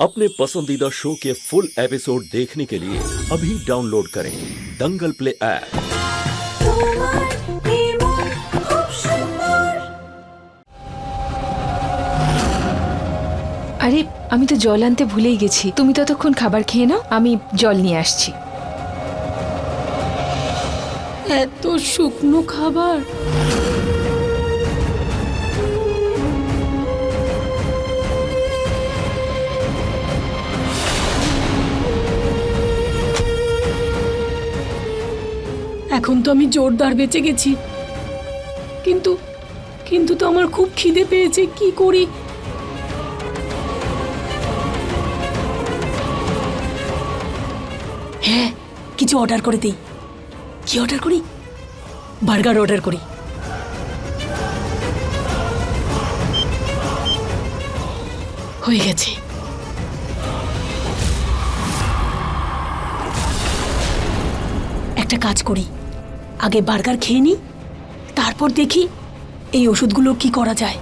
अपने पसंदीदा शो के फुल एपिसोड देखने के लिए अभी डाउनलोड करें दंगल प्ले ऐप তোমার নির্মল খুব সুন্দর আরে আমি তো জল আনতে ভুলেই গেছি তুমি ততক্ষণ খাবার খেয়ে নাও আমি জল নিয়ে আসছি এত শুকনো খাবার এখন তো আমি জোরদার বেঁচে গেছি। কিন্তু কিন্তু তো আমার খুব খিদে পেয়েছে, কি করি? হ্যাঁ কিছু অর্ডার করে দিই। কি অর্ডার করি? বার্গার অর্ডার করি। হয়ে গেছে। একটা কাজ করি। আগে বার্গার খেয়ে নিই তারপর দেখি এই ওষুধগুলো কি করা যায়।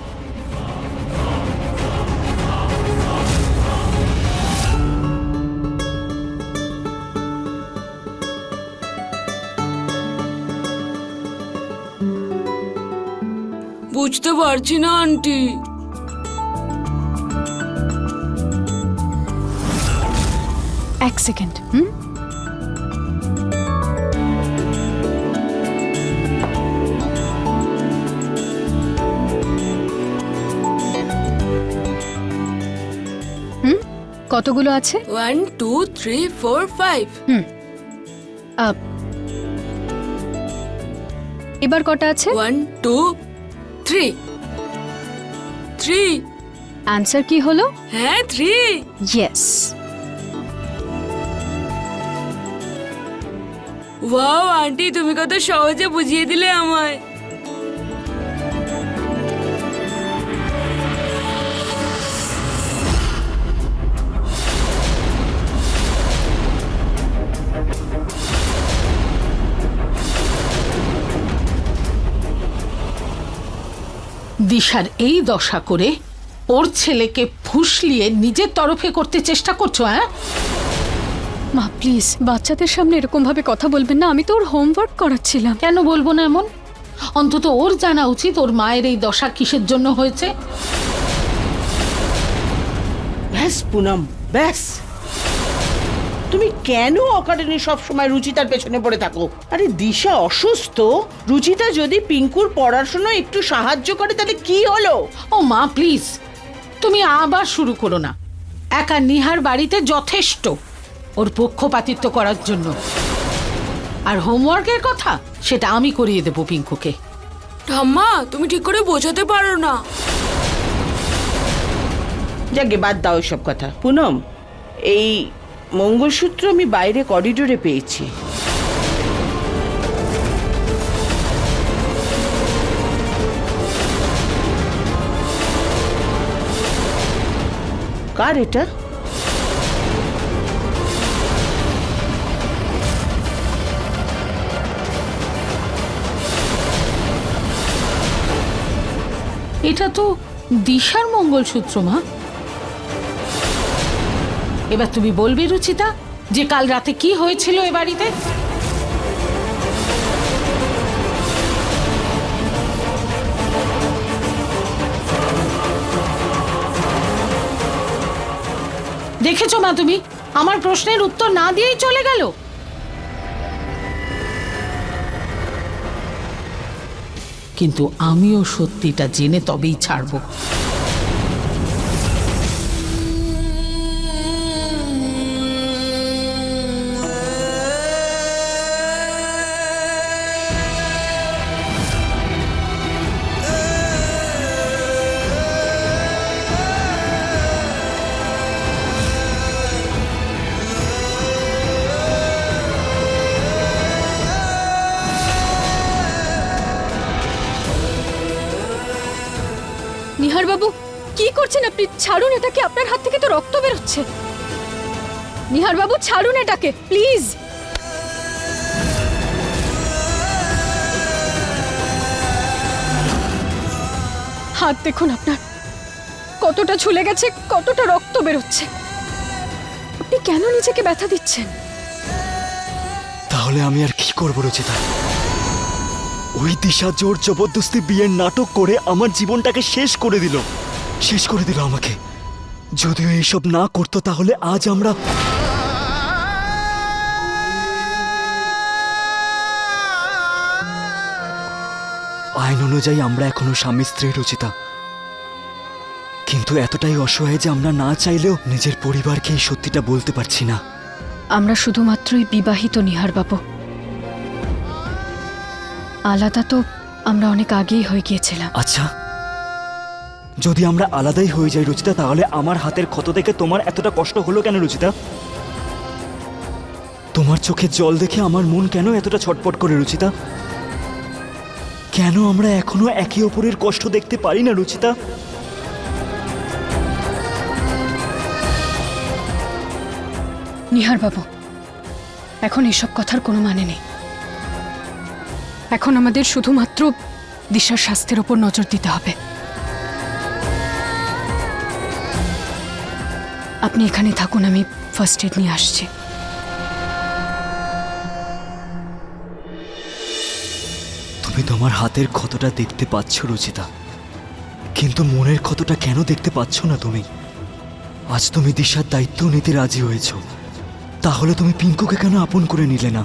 বুঝতে পারছি না আন্টি। এক সেকেন্ড হুম হুম? কতগুলো আছে? One two three four five up এবার কটা আছে? One two three three answer কি হলো? হ্যাঁ থ্রি ইয়েস ওয়াও আন্টি তুমি কত সহজে বুঝিয়ে দিলে আমায়। দিশার এই দশা করে ওর ছেলেকে ফুসলিয়ে নিজের তরফে করতে চেষ্টা করছ হ্যাঁ? মা প্লিজ বাচ্চাদের সামনে এরকম ভাবে কথা বলবেন না। আমি তো ওর হোমওয়ার্ক করাচ্ছিলাম। কেন বলব না এমন? অন্তত ওর জানা উচিত ওর মায়ের এই দশা কিসের জন্য হয়েছে। ব্যাস পুনম ব্যাস। তুমি কেন অকারণে সবসময় রুচিতার পেছনে পড়ে থাকো? আরে দিশা অসুস্থ। রুচিতা যদি পিঙ্কুর পড়াশোনা একটু সাহায্য করে তাহলে কি হলো? ও মা প্লিজ তুমি আবার শুরু করো না। একা নিহার বাড়িতে যথেষ্ট ওর পক্ষপাতিত্ব করার জন্য। আর হোমওয়ার্কের কথা সেটা আমি করিয়ে দেবো পিঙ্কুকে। ঠাম্মা তুমি ঠিক করে বোঝাতে পারো না। যাকে বাদ দাও সব কথা। পুনম এই মঙ্গলসূত্র আমি বাইরে করিডোরে পেয়েছি। কার এটা? এটা তো দিশার মঙ্গলসূত্র মা। এবার তুমি বলবে, রুচিতা, যে কাল রাতে কি হয়েছিল এ বাড়িতে? দেখেছ মা তুমি? আমার প্রশ্নের উত্তর না দিয়েই চলে গেল। কিন্তু আমিও সত্যিটা জেনে তবেই ছাড়বো। নিহার বাবু কি করছেন আপনি? ছাড়ুন এটাকে, আপনার হাত থেকে তো রক্ত বেরোচ্ছে। নিহার বাবু ছাড়ুন এটাকে, প্লিজ। হাত দেখুন আপনার। কতটা ছুলে গেছে, কতটা রক্ত বেরোচ্ছে। আপনি কেন নিজেকে ব্যথা দিচ্ছেন? তাহলে আমি আর কি করব রচিতা? ওই দিশা জোর জবরদস্তি বিয়ের নাটক করে আমার জীবনটাকে শেষ করে দিল। শেষ করে দিল আমাকে। যদিও এইসব না করতো তাহলে আজ আমরা আইন অনুযায়ী আমরা এখনও স্বামী স্ত্রী রচিতা। কিন্তু এতটাই অসহায় যে আমরা না চাইলেও নিজের পরিবারকে এই সত্যিটা বলতে পারছি না। আমরা শুধুমাত্রই বিবাহিত নিহার বাবু আলাদা তো আমরা অনেক আগেই হয়ে গিয়েছিলাম। আচ্ছা যদি আমরা আলাদাই হয়ে যাই রুচিতা তাহলে আমার হাতের ক্ষত দেখে তোমার এতটা কষ্ট হলো কেন রুচিতা? তোমার চোখে জল দেখে আমার মন কেন এতটা ছটপট করে রুচিতা? কেন আমরা এখনও একে অপরের কষ্ট দেখতে পারি না রুচিতা? নিহার বাবু এখন এসব কথার কোনো মানে নেই। এখন আমাদের শুধুমাত্র দিশার স্বাস্থ্যের ওপর নজর দিতে হবে। আপনি এখানে থাকুন, আমি ফার্স্ট এড নিয়ে আসছি। তুমি তোমার হাতের ক্ষতটা দেখতে পাচ্ছ, রুচিতা। কিন্তু মনের ক্ষতটা কেন দেখতে পাচ্ছ না তুমি? আজ তুমি দিশার দায়িত্ব নিতে রাজি হয়েছ। তাহলে তুমি পিঙ্কুকে কেন আপন করে নিলে না?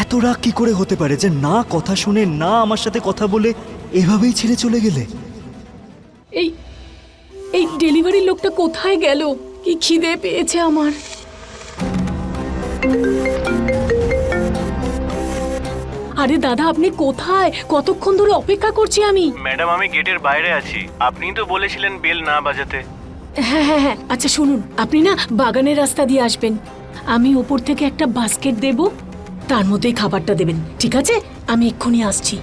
এত রাগ কি করে হতে পারে যে না কথা শুনে না আমার সাথে কথা বলে এভাবেই ছেড়ে চলে গেলে? এই এই ডেলিভারির লোকটা কোথায় গেল? কি খিদে পেয়েছে আমার? আরে দাদা আপনি কোথায়? কতক্ষণ ধরে অপেক্ষা করছি আমি? ম্যাডাম আমি গেটের বাইরে আছি। আপনি তো বলেছিলেন বেল না বাজাতে। হ্যাঁ হ্যাঁ হ্যাঁ আচ্ছা শুনুন আপনি না বাগানের রাস্তা দিয়ে আসবেন। আমি ওপর থেকে একটা বাস্কেট দেব তার মতোই খাবারটা দেবেন, ঠিক আছে? আমি এক্ষুনি আসছি।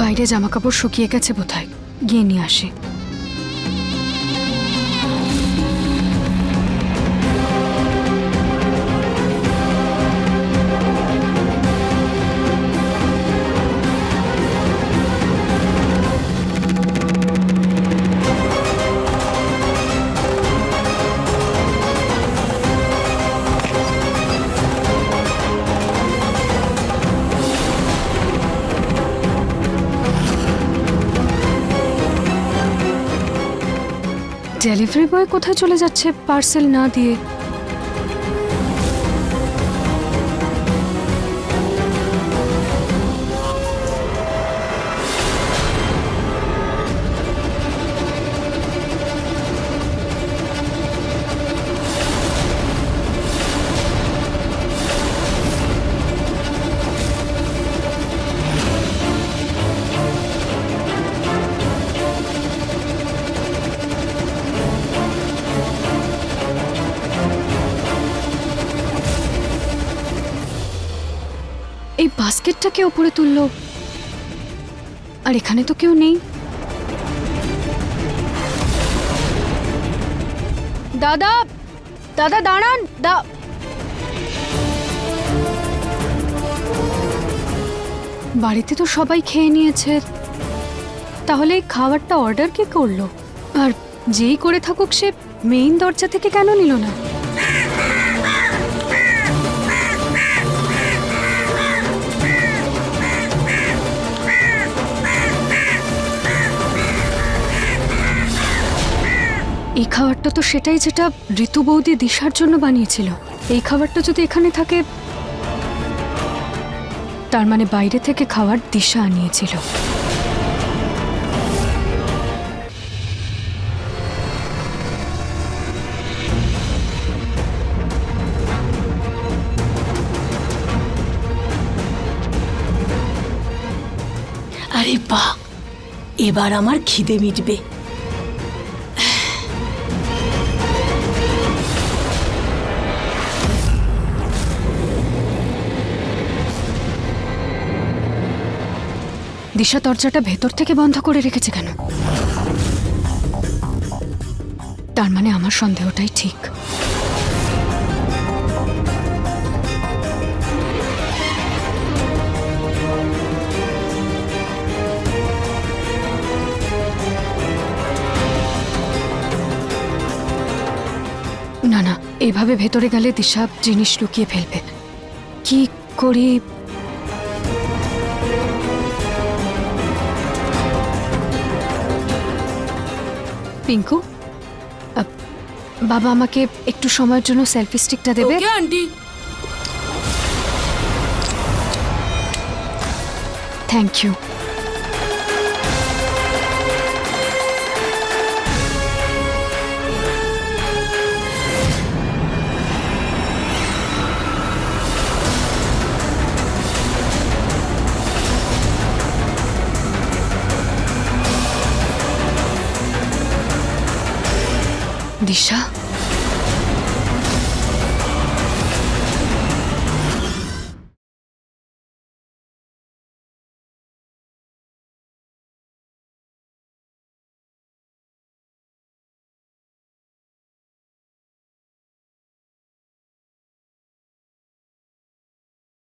বাইরে জামা কাপড় শুকিয়ে গেছে বোধহয়। গিয়ে নিয়ে আসে। ডেলিভারি বয় কোথায় চলে যাচ্ছে পার্সেল না দিয়ে? এই বাস্কেটটাকে ওপরে তুললো। আর এখানে তো কেউ নেই। দাদা দাদা দাঁড়ান, দা বাড়িতে তো সবাই খেয়ে নিয়েছে। তাহলে এই খাবারটা অর্ডার কে করল? আর যেই করে থাকুক সে মেইন দরজা থেকে কেন নিল না? এই খাবারটা তো সেটাই যেটা ঋতু বৌদি দিশার জন্য বানিয়েছিল। এই খাবারটা যদি এখানে থাকে, তার মানে বাইরে থেকে খাবার দিশা আনিয়েছিল। আরে বাহ, এবার আমার খিদে মিটবে। দিশা দরজাটা ভেতর থেকে বন্ধ করে রেখেছে কেন? তার মানে আমার সন্দেহটাই ঠিক। না না, এভাবে ভেতরে গেলে দিশা জিনিস লুকিয়ে ফেলবে। কি করি পিঙ্কু বাবা আমাকে একটু সময়ের জন্য সেলফি স্টিকটা দেবে? Okay aunty. Thank you Disha?